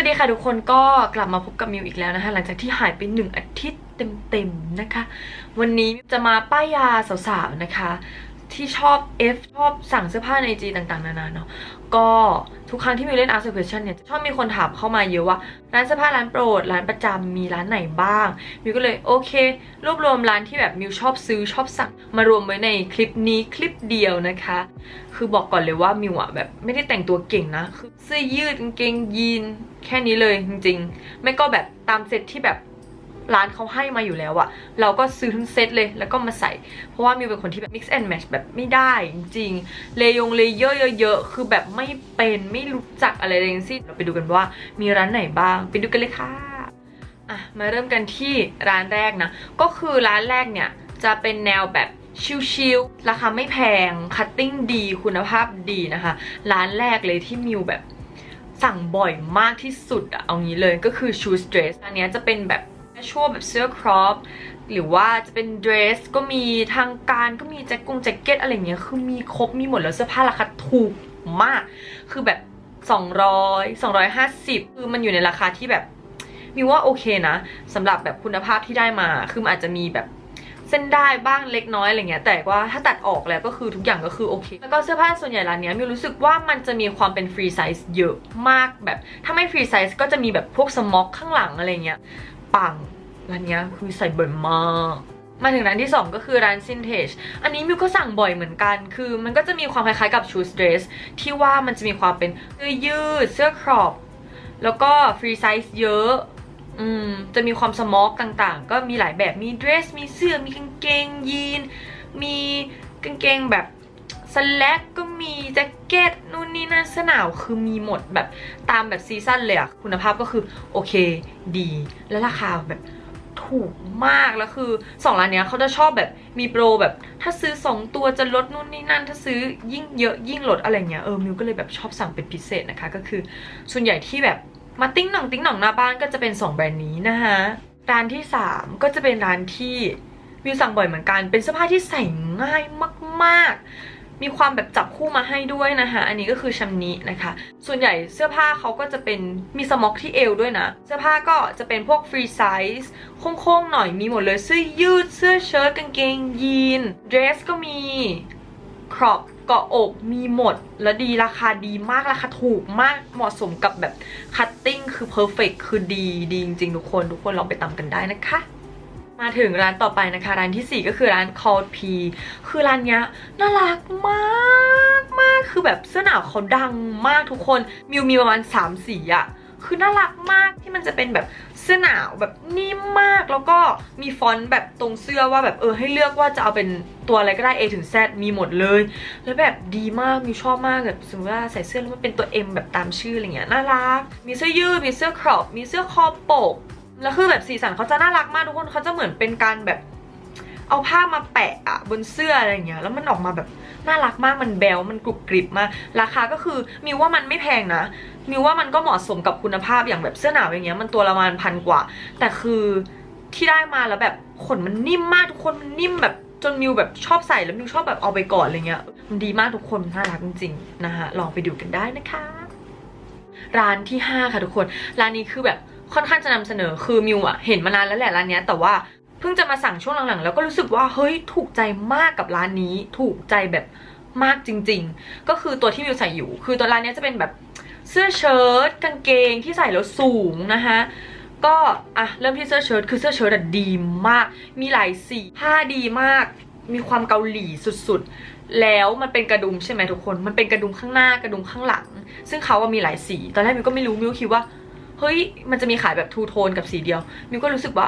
วัสดีค่ะทุกคนก็กลับมาพบกับมิวอีกแล้วนะคะ หลังจากที่หายไปหนึ่งอาทิตย์เต็มๆนะคะ วันนี้จะมาป้ายยาสาวๆนะคะ ที่ชอบ F ชอบสั่งเสื้อผ้าในจีต่างๆ นานาเนาะก็ทุกครั้งที่มิวเล่น Ask Question เนี่ยชอบมีคนถามเข้ามาเยอะว่า ร้านเสื้อผ้าร้านโปรด ร้านประจำมีร้านไหนบ้าง มิวก็เลยโอเค รวบรวมร้านที่แบบมิวชอบซื้อชอบสั่งมารวมไว้ในคลิปนี้คลิปเดียวนะคะ คือบอกก่อนเลยว่ามิวอะแบบไม่ได้แต่งตัวเก่งนะคือเสื้อยืดกางเกงยีนแค่นี้เลยจริงๆ ไม่ก็แบบตามเซตที่แบบ ร้านเขาให้มาอยู่แล้วอะเราก็ซื้อทั้งเซตเลยแล้วก็มาใส่ เพราะว่ามิวเป็นคนที่แบบ mix and match แบบไม่ได้จริงเลยงเลเยอร์เยอะๆ คือแบบไม่เป็นไม่รู้จักอะไรเลยทั้งสิ้นเราไปดูกันว่ามีร้านไหนบ้าง ไปดูกันเลยค่ะอะ มาเริ่มกันที่ร้านแรกนะ ก็คือร้านแรกเนี่ย จะเป็นแนวแบบชิลๆราคาไม่แพง คัตติ้งดีคุณภาพดีนะคะ ร้านแรกเลยที่มิวแบบสั่งบ่อยมากที่สุดอะเอางี้เลยก็คือ shoes dress อันนี้จะเป็นแบบ ช่วแบบเสื้อครอปหรือว่าจะเป็นเดรสก็มีทางการก็มีแจ็คกงแจ็คเก็ตอะไรเงี้ยคือมีครบมีหมดแล้วเสื้อผ้าราคาถูกมาก คือแบบ 200 250 คือมันอยู่ในราคาที่แบบมิวว่าโอเคนะสำหรับแบบคุณภาพที่ได้มา คือมันอาจจะมีแบบเส้นได้บ้างเล็กน้อยอะไรเงี้ยแต่ว่าถ้าตัดออกแล้วก็คือทุกอย่างก็คือโอเค แล้วก็เสื้อผ้าส่วนใหญ่ร้านนี้มิวรู้สึกว่ามันจะมีความเป็นฟรีไซส์เยอะมากแบบ ถ้าไม่ฟรีไซส์ก็จะมีแบบพวกสม็อกข้างหลังอะไรเงี้ย ปังร้านนี้คือใส่บ่อยมากมาถึงร้านที่ 2 ก็คือร้าน Vintage อันนี้มิวก็สั่งบ่อยเหมือนกัน คือมันก็จะมีความคล้ายๆกับ shoes dress ที่ว่ามันจะมีความเป็นเสื้อยืด เสื้อครอปแล้วก็ฟรีไซส์เยอะอืมจะมีความสมอกต่างๆ ก็มีหลายแบบมีเดรส มีเสื้อมีกางเกงยีน มีกางเกงแบบ สแลกก็มีแจ็คเก็ตนู่นนี่นั่นเสื้อหนาวคือมีหมดแบบตามแบบซีซั่นเลยอะคุณภาพก็คือโอเคดี และราคาแบบถูกมากแล้วคือสองร้านเนี้ยเขาจะชอบแบบมีโปรแบบ ถ้าซื้อ 2 ตัวจะลดนู่นนี่นั่น ถ้าซื้อยิ่งเยอะยิ่งลดอะไรเงี้ยเออมิวก็เลยแบบชอบสั่งเป็นพิเศษนะคะ ก็คือส่วนใหญ่ที่แบบมาติ้งหน่องติ้งหน่องหน้าบ้านก็จะเป็น 2 แบรนด์นี้นะคะร้านที่ 3 ก็จะเป็นร้านที่มิวสั่งบ่อยเหมือนกัน เป็นเสื้อผ้าที่ใส่ง่ายมาก ๆ มีความแบบจับคู่มาให้ด้วยนะคะอันนี้ก็คือชัมนินะคะ ส่วนใหญ่เสื้อผ้าเขาก็จะเป็นมีสม็อกที่เอวด้วยนะ เสื้อผ้าก็จะเป็นพวกฟรีไซส์โค้งๆหน่อยมีหมดเลยเสื้อยืดเสื้อเชิ้ตกางเกงยีนเดรสก็มีครอปเกาะอกมีหมดและดีราคาดีมากราคาถูกมากเหมาะสมกับแบบคัตติ้งคือเพอร์เฟกคือดีดีจริงๆทุกคนทุกคนลองไปตามกันได้นะคะ มาถึงร้านต่อไปนะคะ ร้านทีสี่ 4 ก็คือร้าน Cold P คือร้านเนี้ยน่ารักมากมากคือแบบเสื้อหนาวเขาดังมากทุกคนมิวมีประมาณ3สีอะคือน่ารักมากที่มันจะเป็นแบบเสื้อหนาวแบบนิ่มมากแล้วก็มีฟอนต์แบบตรงเสื้อว่าแบบเออให้เลือกว่าจะเอาเป็นตัวอะไรก็ได้ A ถึง Z มีหมดเลย แล้วแบบดีมากมิวชอบมากแบบสมมติว่าใส่เสื้อแล้วมันเป็นตัว M แบบตามชื่ออะไรเงี้ยน่ารัก มีเสื้อยืดมีเสื้อครอปมีเสื้อคอปก แล้วคือแบบสีสันเขาจะน่ารักมากทุกคนเขาจะเหมือนเป็นการแบบ เอาผ้ามาแปะอะบนเสื้ออะไรอย่างเงี้ยแล้วมันออกมาแบบน่ารักมากมันแบลมันกรุบกริบมากราคาก็คือมิวว่ามันไม่แพงนะมิวว่ามันก็เหมาะสมกับคุณภาพอย่างแบบเสื้อหนาวอย่างเงี้ยมันตัวละประมาณพันกว่า แต่คือที่ได้มาแล้วแบบขนมันนิ่มมากทุกคนมันนิ่มแบบจนมิวแบบชอบใส่แล้วมิวชอบแบบเอาไปก่อนอะไรเงี้ยมันดีมากทุกคนน่ารักจริงๆนะคะลองไปดูกันได้นะคะ ร้านที่ 5 ค่ะทุกคน ร้านนี้คือแบบ ค่อนข้างจะนำเสนอคือมิวอะเห็นมานานแล้วแหละร้านเนี้ยแต่ว่าเพิ่งจะมาสั่งช่วงหลังๆ แล้วก็รู้สึกว่าเฮ้ยถูกใจมากกับร้านนี้ ถูกใจแบบมากจริง ๆ ก็คือตัวที่มิวใส่อยู่ คือตัวร้านนี้จะเป็นแบบเสื้อเชิ้ตกางเกงที่ใส่แล้วสูงนะคะก็อะเริ่มที่เสื้อเชิ้ตคือเสื้อเชิ้ตดีมาก มีหลายสีผ้าดีมาก มีความเกาหลีสุดๆ แล้วมันเป็นกระดุมใช่ไหมทุกคน มันเป็นกระดุมข้างหน้ากระดุมข้างหลัง ซึ่งเขาว่ามีหลายสี ตอนแรกมิวก็ไม่รู้มิวคิดว่า เฮ้ยมันจะมีขายแบบทูโทนกับสีเดียวมิวก็รู้สึกว่า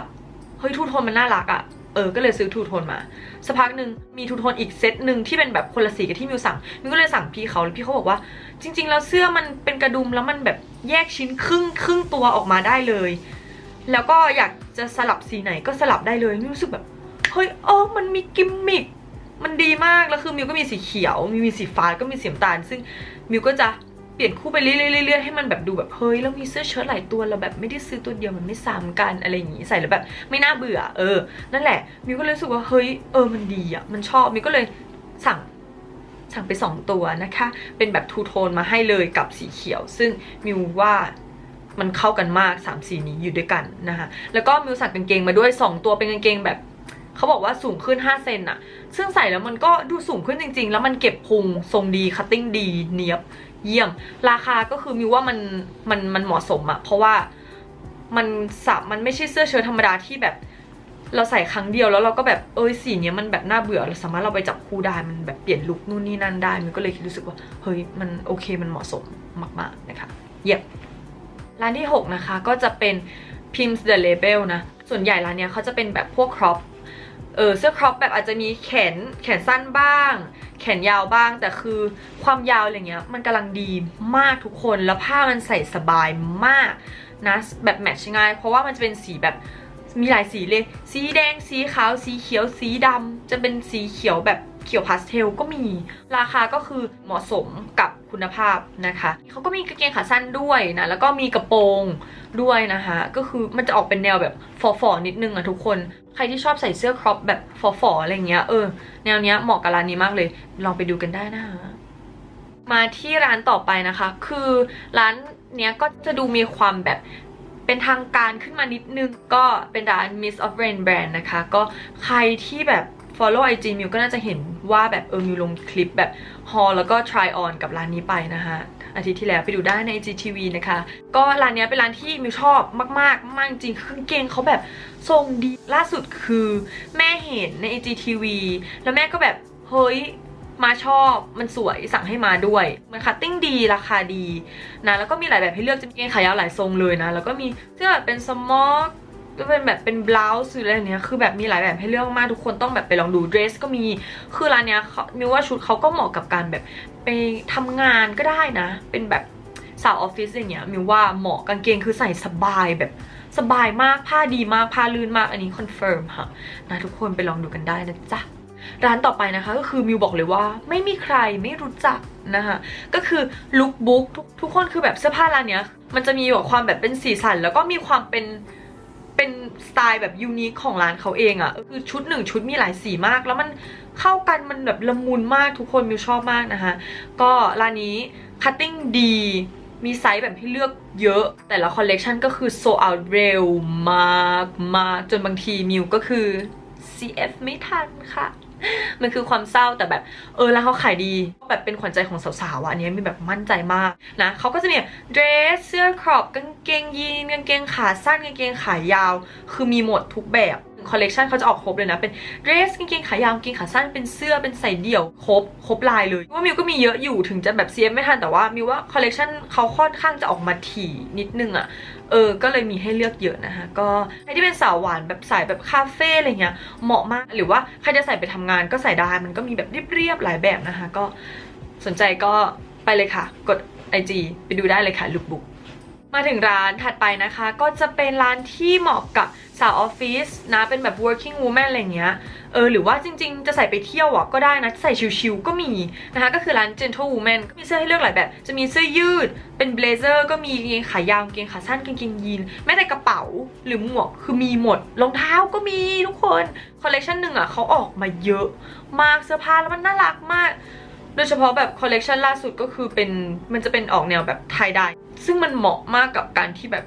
เฮ้ยทูโทนมันน่ารักอะ่ะเออ ก็เลยซื้อทูโทนมา สักพักหนึ่งมีทูโทนอีกเซตหนึ่งที่เป็นแบบคนละสีกับที่มิวสั่ง มิวก็เลยสั่งพี่เขาแล้วพี่เขาบอกว่า จริง ๆ แล้วเสื้อมันเป็นกระดุมแล้วมันแบบแยกชิ้นครึ่งครึ่งตัวออกมาได้เลย แล้วก็อยากจะสลับสีไหนก็สลับได้เลยมิวรู้สึกแบบ เฮ้ยเออมันมีกิมมิค มันดีมาก แล้วคือมิวก็มีสีเขียวมีมีสีฟ้าก็มีสีน้ำตาล ซึ่งมิวก็จะ เปลี่ยนคู่ไปเรื่อยๆเรื่อยให้มันแบบดูแบบเฮ้ยแล้วมีเสื้อเชิ้ตหลายตัวเราแบบไม่ได้ซื้อตัวเดียวมันไม่ซ้ำกันอะไรอย่างงี้ใส่แล้วแบบไม่น่าเบื่อ เออ นั่นแหละมิวก็เลยรู้สึกว่าเฮ้ยเออมันดีอะมันชอบมิวก็เลยสั่งสั่งไปสองตัวนะคะ เป็นแบบทูโทนมาให้เลยกับสีเขียว ซึ่งมิวว่ามันเข้ากันมาก3สีนี้อยู่ด้วยกันนะคะแล้วก็มิวสั่งกางเกงมาด้วย 2 ตัวเป็นกางเกงแบบเขาบอกว่าสูงขึ้น 5 เซนอะซึ่งใส่แล้วมันก็ดูสูงขึ้นจริง ๆ แล้วมันเก็บพุงทรงดี คัตติ้งดี เนียบ เยี่ยม ราคาก็คือมิวว่ามันมันมันเหมาะสมอะเพราะว่ามันสับมันไม่ใช่เสื้อเชิ้ตธรรมดาที่แบบ เราใส่ครั้งเดียวแล้วเราก็แบบเอยสีเนี้ยมันแบบน่าเบื่อเราสามารถเราไปจับคู่ได้มันแบบเปลี่ยนลุคนู่นนี่นั่นได้มันก็เลยรู้สึกว่าเฮ้ยมันโอเคมันเหมาะสมมากๆนะคะเย็บร้านที่ 6 นะคะก็จะเป็น Pim's The Label นะ ส่วนใหญ่ร้านเนี้ยเขาจะเป็นแบบพวกครอปเออเสื้อครอปแบบอาจจะมีแขนแขนสั้นบ้าง แขนยาวบ้าง แต่คือความยาวอะไรเงี้ย มันกำลังดีมากทุกคนแล้วผ้ามันใส่สบายมากนะแบบแมทช์ง่าย เพราะว่ามันจะเป็นสีแบบมีหลายสีเลย สีแดง สีขาว สีเขียว สีดำ จะเป็นสีเขียวแบบเขียวพาสเทลก็มี ราคาก็คือเหมาะสมกับคุณภาพนะคะ เขาก็มีกางเกงขาสั้นด้วยนะ แล้วก็มีกระโปรงด้วยนะคะ ก็คือมันจะออกเป็นแนวแบบฟอๆนิดนึงอะทุกคน ใครที่ชอบใส่เสื้อครอปแบบฟอๆอะไรเงี้ย เออ แนวเนี้ยเหมาะกับร้านนี้มากเลย ลองไปดูกันได้นะคะมาที่ร้านต่อไปนะคะ คือร้านเนี้ยก็จะดูมีความแบบเป็นทางการขึ้นมานิดนึง ก็เป็นร้าน Miss of Rain Brand นะคะ ก็ใครที่แบบ follow IG มิวก็น่าจะเห็นว่าแบบเออมิวลงคลิปแบบ haul แล้วก็ try on กับร้านนี้ไปนะคะ อาทิตย์ที่แล้วไปดูได้ใน IGTV นะคะ ก็ร้านนี้เป็นร้านที่มิวชอบมากๆ มากจริงคืองเกงเขาแบบทรงดีล่าสุดคือแม่เห็นใน IGTV แล้วแม่ก็แบบเฮ้ยมาชอบมันสวยสั่งให้มาด้วย มันคัตติ้งดีราคาดีนะแล้วก็มีหลายแบบให้เลือกจะมีเกงขายาวหลายทรงเลยนะ แล้วก็มีเสื้อแบบเป็นสมอ ก็เป็นแบบเป็นบลาวส์หรืออะไรเนี้ยคือแบบมีหลายแบบให้เลือกมากทุกคนต้องแบบไปลองดูเดรสก็มีคือร้านเนี้ยเขามิวว่าชุดเขาก็เหมาะกับการแบบไปทำงานก็ได้นะ เป็นแบบสาวออฟฟิศอย่างเงี้ยมิวว่าเหมาะกางเกงคือใส่สบายแบบสบายมากผ้าดีมากผ้าลื่นมากอันนี้คอนเฟิร์มค่ะนะทุกคนไปลองดูกันได้นะจ๊ะร้านต่อไปนะคะก็คือมิวบอกเลยว่าไม่มีใครไม่รู้จักนะคะก็คือลุคบุ๊กทุกทุกคนคือแบบเสื้อผ้าร้านเนี้ยมันจะมีแบบความแบบเป็นสีสัน แล้วก็มีความเป็น เป็นสไตล์แบบยูนิคของร้านเขาเองอะ่ะคือชุดหนึ่งชุดมีหลายสีมาก แล้วมันเข้ากันมันแบบละมุนมากทุกคนมิวชอบมากนะคะก็ร้านนี้คัตติ้งดีมีไซส์แบบให้เลือกเยอะ แต่ละคอลเลกชันก็คือโซเอาเร็วมากมากจนบางทีมิวก็คือ CF ไม่ทันค่ะ มันคือความเศร้าแต่แบบ เออแล้วเขาขายดีแบบเป็นขวัญใจของสาวๆอะอันนี้มีแบบมั่นใจมากนะเขาก็จะมีเดรสเสื้อครอปกางเกงยีนกางเกงขาสั้นกางเกงขายาว คือมีหมดทุกแบบคอลเลกชันเขาจะออกครบเลยนะ เป็นเดรสกางเกงขายาวกางเกงขาสั้นเป็นเสื้อเป็นใส่เดี่ยว ครบ ครบลายเลยว่ามิวก็มีเยอะอยู่ถึงจะแบบ CF ไม่ทันแต่ว่ามิวว่าคอลเลกชันเขาค่อนข้างจะออกมาถี่นิดนึงอะ เออ ก็เลยมีให้เลือกเยอะนะคะก็ใครที่เป็นสาวหวานแบบสายแบบคาเฟ่อะไรเงี้ยเหมาะมากหรือว่าใครจะใส่ไปทำงานก็ใส่ได้มันก็มีแบบเรียบๆหลายแบบนะคะก็สนใจก็ไปเลยค่ะ กด IG ไปดูได้เลยค่ะลุกบุก มาถึงร้านถัดไปนะคะ ก็จะเป็นร้านที่เหมาะกับสาวออฟฟิศนะเป็นแบบ working woman อะไรเงี้ยเออหรือว่าจริงๆ จะใส่ไปเที่ยวอะก็ได้นะ ใส่ชิวๆก็มีนะคะ ก็คือร้าน gentle woman ก็มีเสื้อให้เลือกหลายแบบ จะมีเสื้อยืด เป็นเบลเซอร์ก็มีกางเกงขายาวกางเกงขาสั้นกางเกงยีนแม้แต่กระเป๋าหรือหมวกคือมีหมดรองเท้าก็มีทุกคนคอลเลกชันหนึ่งอะเขาออกมาเยอะ มากเสื้อผ้าแล้วมันน่ารักมาก โดยเฉพาะแบบคอลเลกชันล่าสุดก็คือเป็นมันจะเป็นออกแนวแบบไทยได้ ซึ่งมันเหมาะมากกับการที่แบบ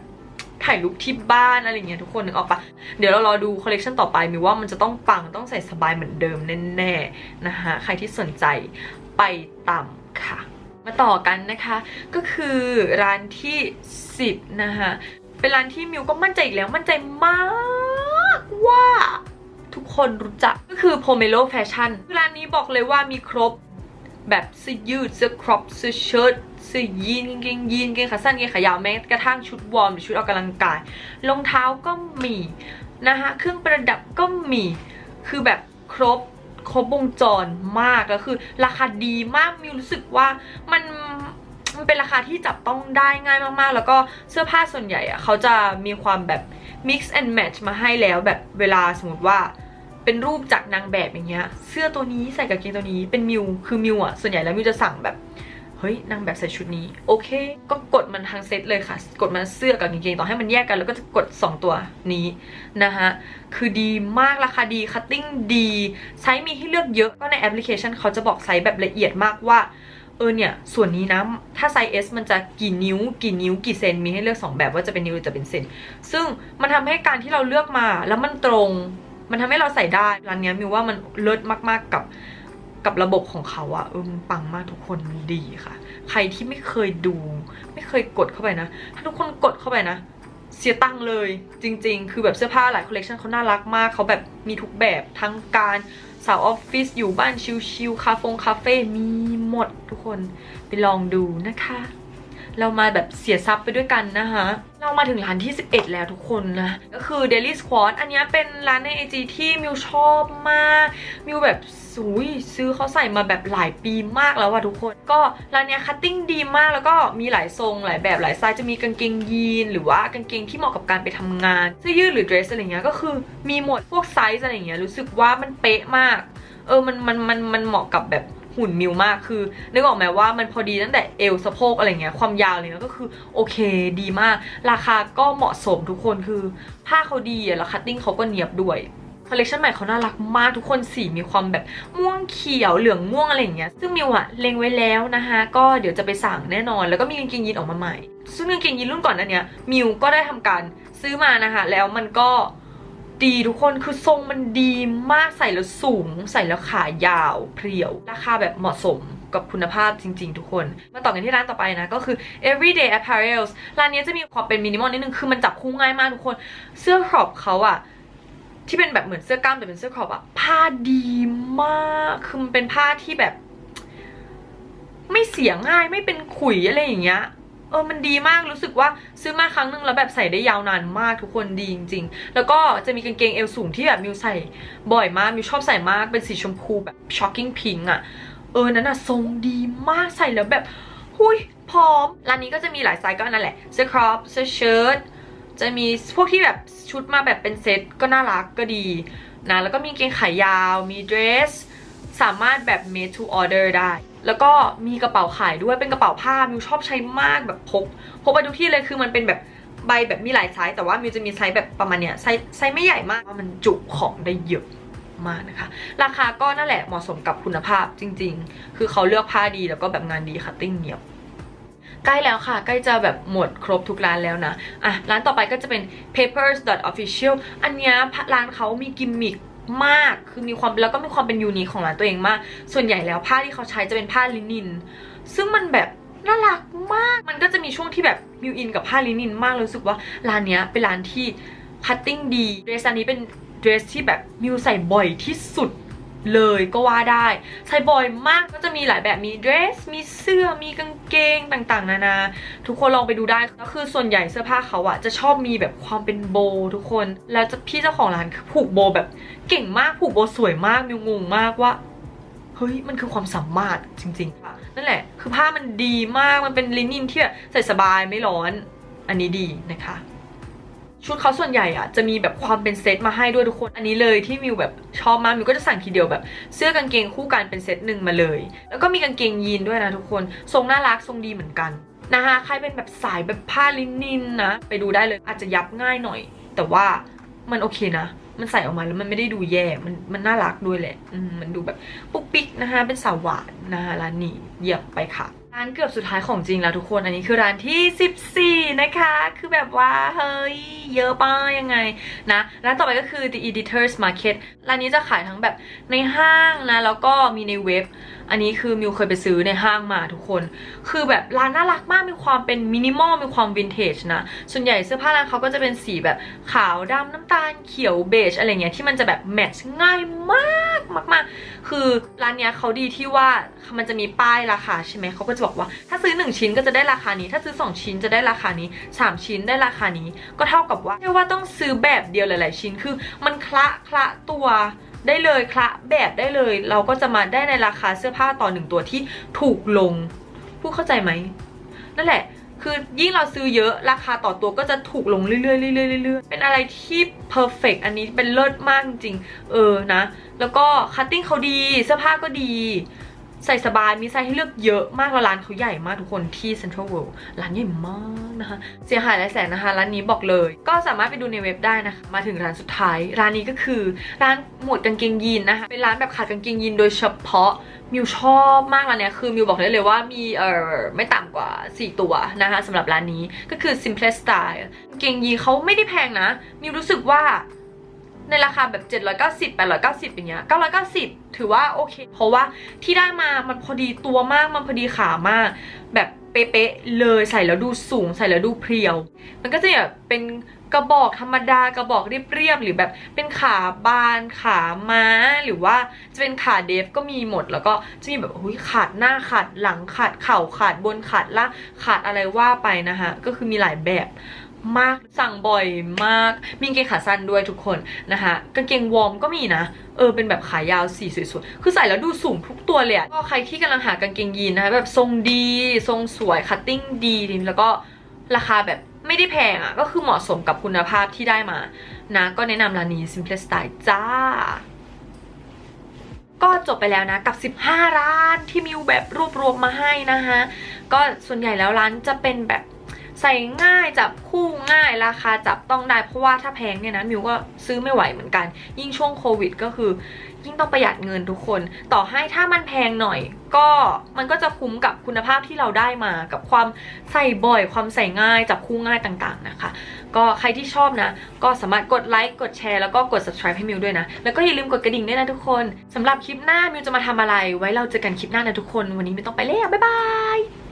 ถ่ายรูปที่บ้านอะไรเงี้ยทุกคนนึกออกปะเดี๋ยวเรารอดูคอลเลกชันต่อไปมีว่ามันจะต้องปังต้องใส่สบายเหมือนเดิมแน่ๆนะคะใครที่สนใจไปตามค่ะ มาต่อกันนะคะ ก็คือร้านที่ 10 นะคะเป็นร้านที่มิวก็มั่นใจอีกแล้วมั่นใจมากว่าทุกคนรู้จักก็คือ Pomelo Fashion ร้านนี้บอกเลยว่ามีครบ แบบเสื้อยืดเสื้อครอปเสื้อเชิ้ตเสื้อยีนกางเกงยีนกางเกงขาสั้นกางเกงขายาวแม้กระทั่งชุดวอร์มหรือชุดออกกำลังกายรองเท้าก็มีนะคะเครื่องประดับก็มีคือแบบครบครบวงจรมากแล้วคือ ราคาดีมากมิวรู้สึกว่ามันมันเป็นราคาที่จับต้องได้ง่ายมากๆ แล้วก็เสื้อผ้าส่วนใหญ่อะเขาจะมีความแบบ mix and match มาให้แล้วแบบเวลาสมมติว่า เป็นรูปจากนางแบบอย่างเงี้ย เสื้อตัวนี้ใส่กางเกงตัวนี้เป็นมิวคือมิวอะส่วนใหญ่แล้วมิวจะสั่งแบบเฮ้ยนางแบบใส่ชุดนี้โอเค ก็กดมันทั้งเซตเลยค่ะ กดมันเสื้อกับกางเกงต่อให้มันแยกกัน แล้วก็จะกด 2 ตัวนี้นะคะคือดีมากราคาดีคัตติ้งดีไซส์มีให้เลือกเยอะก็ในแอปพลิเคชันเขาจะบอกไซส์แบบละเอียดมากว่าเออเนี่ยส่วนนี้นะถ้าไซส์ S มันจะกี่นิ้ว กี่นิ้วกี่เซนมีให้เลือก 2 แบบว่าจะเป็นนิ้วหรือจะเป็นเซนซึ่งมันทำให้การที่เราเลือกมาแล้วมันตรง มันทำให้เราใส่ได้ร้านนี้มิวว่ามันเลิศมากๆกับกับระบบของเขาอะเออมันปังมากทุกคนมันดีค่ะ ใครที่ไม่เคยดู ไม่เคยกดเข้าไปนะ ถ้าทุกคนกดเข้าไปนะ เสียตังค์เลย จริง ๆ คือแบบเสื้อผ้าหลายคอลเลคชันเขาน่ารักมาก เขาแบบมีทุกแบบทั้งการสาวออฟฟิศอยู่บ้านชิลๆคาเฟงคาเฟ่มีหมดทุกคนไปลองดูนะคะ เรามาแบบเสียซับไปด้วยกันนะคะ เรามาถึงร้านที่ 11 แล้วทุกคนนะ ก็คือ Daily Squad อันนี้เป็นร้านใน IG ที่มิวชอบมาก มิวแบบสุยซื้อเขาใส่มาแบบหลายปีมากแล้วอะทุกคน ก็ร้านเนี้ยคัตติ้งดีมากแล้วก็มีหลายทรงหลายแบบหลายไซส์จะมีกางเกงยีน หรือว่ากางเกงที่เหมาะกับการไปทำงานเสื้อยืดหรือเดรสอะไรเงี้ยก็คือมีหมดพวกไซส์อะไรเงี้ยรู้สึกว่ามันเป๊ะมาก เออมันมันมันมันเหมาะกับแบบ หุ่นมิวมากคือนึกออกไหมว่ามันพอดีตั้งแต่เอวสะโพกอะไรเงี้ยความยาวเงี้ยก็คือโอเคดีมาก ราคาก็เหมาะสมทุกคนคือผ้าเขาดีอะแล้วคัตติ้งเขาก็เนียบด้วยคอลเลคชันใหม่เขาน่ารักมากทุกคนสีมีความแบบม่วงเขียวเหลืองม่วงอะไรอย่างเงี้ยซึ่งมิวอะเล็งไว้แล้วนะคะก็เดี๋ยวจะไปสั่งแน่นอน แล้วก็มีกางเกงยีนออกมาใหม่ ซึ่งกางเกงยีนรุ่นก่อนนั้นเนี้ยมิวก็ได้ทำการซื้อมานะคะแล้วมันก็ ดีทุกคนคือทรงมันดีมากใส่แล้วสูง ใส่แล้วขายาวเพรียว ราคาแบบเหมาะสมกับคุณภาพจริง ๆ ทุกคน มาต่อกันที่ร้านต่อไปนะ ก็คือ everyday apparels ร้านนี้จะมีความเป็นมินิมอลนิดนึง คือมันจับคู่ง่ายมากทุกคน เสื้อครอปเขาอะที่เป็นแบบเหมือนเสื้อกล้ามแต่เป็นเสื้อครอปอะผ้าดีมาก คือมันเป็นผ้าที่แบบ ไม่เสียง่ายไม่เป็นขุยอะไรอย่างเงี้ย ออมันดีมากรู้สึกว่าซื้อมาครั้งหนึงแล้วแบบใส่ได้ยาวนานมากทุกคนดีจริง ๆ แล้วก็จะมีกางเกงเอวสูงที่แบบมิวใส่บ่อยมากมิวชอบใส่มากเป็นสีชมพูแบบ shocking pink อะเออนั้นอะทรงดีมากใส่แล้วแบบหุยพร้อมร้านนี้ก็จะมีหลายไซส์ก็นั่นแหละเสื้อครอปเสื้อเชิ้ตจะมีพวกที่แบบชุดมาแบบเป็นเซ็ตก็น่ารักก็ดีนะแล้วก็มีเกงขายาวมีเดรสสามารถแบบ made to order ได้ แล้วก็มีกระเป๋าขายด้วยเป็นกระเป๋าผ้ามิวชอบใช้มากแบบพกพกไปทุกที่เลยคือมันเป็นแบบใบแบบมีหลายไซส์แต่ว่ามิวจะมีไซส์แบบประมาณเนี้ยไซส์ไซส์ไม่ใหญ่มากว่ามันจุของได้เยอะมากนะคะ ราคาก็นั่นแหละเหมาะสมกับคุณภาพจริง ๆ คือเขาเลือกผ้าดีแล้วก็แบบงานดีคัตติ้งเนียบใกล้แล้วค่ะใกล้จะแบบหมดครบทุกร้านแล้วนะอะร้านต่อไปก็จะเป็น papers official อันเนี้ยร้านเขามีกิมมิค มาก คือมีความแล้วก็มีความเป็นยูนิคของร้านตัวเองมาก ส่วนใหญ่แล้วผ้าที่เขาใช้จะเป็นผ้าลินิน ซึ่งมันแบบน่ารักมาก มันก็จะมีช่วงที่แบบมิวอินกับผ้าลินินมากเลยรู้สึกว่าร้านเนี้ยเป็นร้านที่คัตติ้งดี เดรสอันนี้เป็นเดรสที่แบบมิวใส่บ่อยที่สุด เลยก็ว่าได้ใช้บ่อยมากก็จะมีหลายแบบมีเดรส มีเสื้อมีกางเกงต่างๆ นานา ทุกคนลองไปดูได้ก็คือส่วนใหญ่เสื้อผ้าเขาอะจะชอบมีแบบความเป็นโบทุกคน แล้วจะพี่เจ้าของร้านคือผูกโบแบบเก่งมากผูกโบสวยมากมิวงงมากว่าเฮ้ย มันคือความสามารถจริงๆค่ะนั่นแหละ คือผ้ามันดีมากมันเป็นลินินที่ใส่สบายไม่ร้อน อันนี้ดีนะคะ ชุดเขาส่วนใหญ่อะจะมีแบบความเป็นเซตมาให้ด้วยทุกคน อันนี้เลยที่มิวแบบชอบมากมิวก็จะสั่งทีเดียวแบบ เสื้อกางเกงคู่กันเป็นเซตหนึ่งมาเลย แล้วก็มีกางเกงยีนด้วยนะทุกคน ทรงน่ารักทรงดีเหมือนกันนะคะใครเป็นแบบสายแบบผ้าลินินนะ ไปดูได้เลยอาจจะยับง่ายหน่อย แต่ว่ามันโอเคนะ มันใส่ออกมาแล้วมันไม่ได้ดูแย่ มันมันน่ารักด้วยแหละมมันดูแบบปุ๊กปิ๊กนะคะ เป็นสาวหวานนะคะร้านนี้เยี่ยมไปค่ะ ร้านเกือบสุดท้ายของจริงแล้วทุกคนอันนี้คือร้านที่ 14 นะคะ คือแบบว่า เฮ้ย เยอะป้ายังไงนะร้านต่อไปก็คือ The Editors Market ร้านนี้จะขายทั้งแบบในห้างนะ แล้วก็มีในเว็บ อันนี้คือมิวเคยไปซื้อในห้างมาทุกคน คือแบบร้านน่ารักมากมีความเป็นมินิมอลมีความวินเทจนะ ส่วนใหญ่เสื้อผ้าร้านเขาก็จะเป็นสีแบบขาวดำน้ำตาลเขียวเบจอะไรเงี้ยที่มันจะแบบแมทช์ง่ายมาก มาก ๆ คือร้านเนี้ยเขาดีที่ว่ามันจะมีป้ายราคาใช่ไหมเขาก็จะบอกว่า ถ้าซื้อ 1 ชิ้นก็จะได้ราคานี้ ถ้าซื้อ 2 ชิ้นจะได้ราคานี้ 3 ชิ้นได้ราคานี้ ก็เท่ากับว่าไม่ว่าต้องซื้อแบบเดียวหลาย ๆ ชิ้นคือ มันคละคละตัวได้เลยคละแบบได้เลย เราก็จะมาได้ในราคาเสื้อผ้าต่อหนึ่งตัวที่ถูกลง พูดเข้าใจไหมนั่นแหละ คือยิ่งเราซื้อเยอะราคาต่อตัวก็จะถูกลงเรื่อยๆเรื่อยๆเรื่อยๆเป็นอะไรที่ perfect อันนี้เป็นเลิศมากจริง เออนะ แล้วก็คัตติ้งเขาดีเสื้อผ้าก็ดี ใส่สบายมีไซส์ให้เลือกเยอะมากแล้วร้านเขาใหญ่มากทุกคนที่ Central World ร้านใหญ่มากนะคะ เสียหายหลายแสนนะคะ ร้านนี้บอกเลย ก็สามารถไปดูในเว็บได้นะคะ มาถึงร้านสุดท้าย ร้านนี้ก็คือ ร้านหมวดกางเกงยีนนะคะ เป็นร้านแบบขายกางเกงยีนโดยเฉพาะมิวชอบมากร้านเนี้ยคือมิวบอกได้เลยว่ามีเอ่อไม่ต่ำกว่า 4 ตัวนะคะสำหรับร้านนี้ก็คือ Simple Style กางเกงยีนเขาไม่ได้แพงนะมิวรู้สึกว่า ในราคาแบบ 790 890อย่างเงี้ย990 ถือว่าโอเค เพราะว่าที่ได้มามันพอดีตัวมากมันพอดีขามาก แบบเป๊ะๆเลยใส่แล้วดูสูงใส่แล้วดูเพรียว มันก็จะแบบเป็นกระบอกธรรมดากระบอกเรียบๆหรือแบบเป็นขาบานขาม้าหรือว่าจะเป็นขาเดฟก็มีหมดแล้วก็จะมีแบบหุยขาดหน้าขาดหลังขาดเข่าขาดบนขาดล่างขาดอะไรว่าไปนะคะก็คือมีหลายแบบ มาก สั่งบ่อยมาก มีกางเกงขาสั้นด้วยทุกคนนะคะ กางเกงวอร์มก็มีนะ เออ เป็นแบบขายาวสีสวยๆ คือใส่แล้วดูสูงทุกตัวเลยก็ใครที่กำลังหากางเกงยีนนะคะแบบทรงดี ทรงสวย คัตติ้งดี แล้วก็ราคาแบบไม่ได้แพงอะก็คือเหมาะสมกับคุณภาพที่ได้มา นะ ก็แนะนำร้านนี้ Simple Style จ้าก็จบไปแล้วนะกับ 15 ร้านที่มิวแบบรวบรวมมาให้นะคะก็ส่วนใหญ่แล้วร้านจะเป็นแบบ ใส่ง่ายจับคู่ง่ายราคาจับต้องได้เพราะว่าถ้าแพงเนี่ยนะมิวก็ซื้อไม่ไหวเหมือนกัน ยิ่งช่วงโควิดก็คือ ยิ่งต้องประหยัดเงินทุกคน ต่อให้ถ้ามันแพงหน่อย ก็มันก็จะคุ้มกับคุณภาพที่เราได้มากับความใส่บ่อย ความใส่ง่ายจับคู่ง่ายต่างๆนะคะ ก็ใครที่ชอบนะ ก็สามารถกดไลค์กดแชร์แล้วก็กด subscribe ให้มิวด้วยนะ แล้วก็อย่าลืมกดกระดิ่งด้วยนะทุกคนสำหรับคลิปหน้ามิวจะมาทำอะไร ไว้เราเจอกันคลิปหน้านะทุกคน วันนี้ไม่ต้องไปแล้วบ๊ายบาย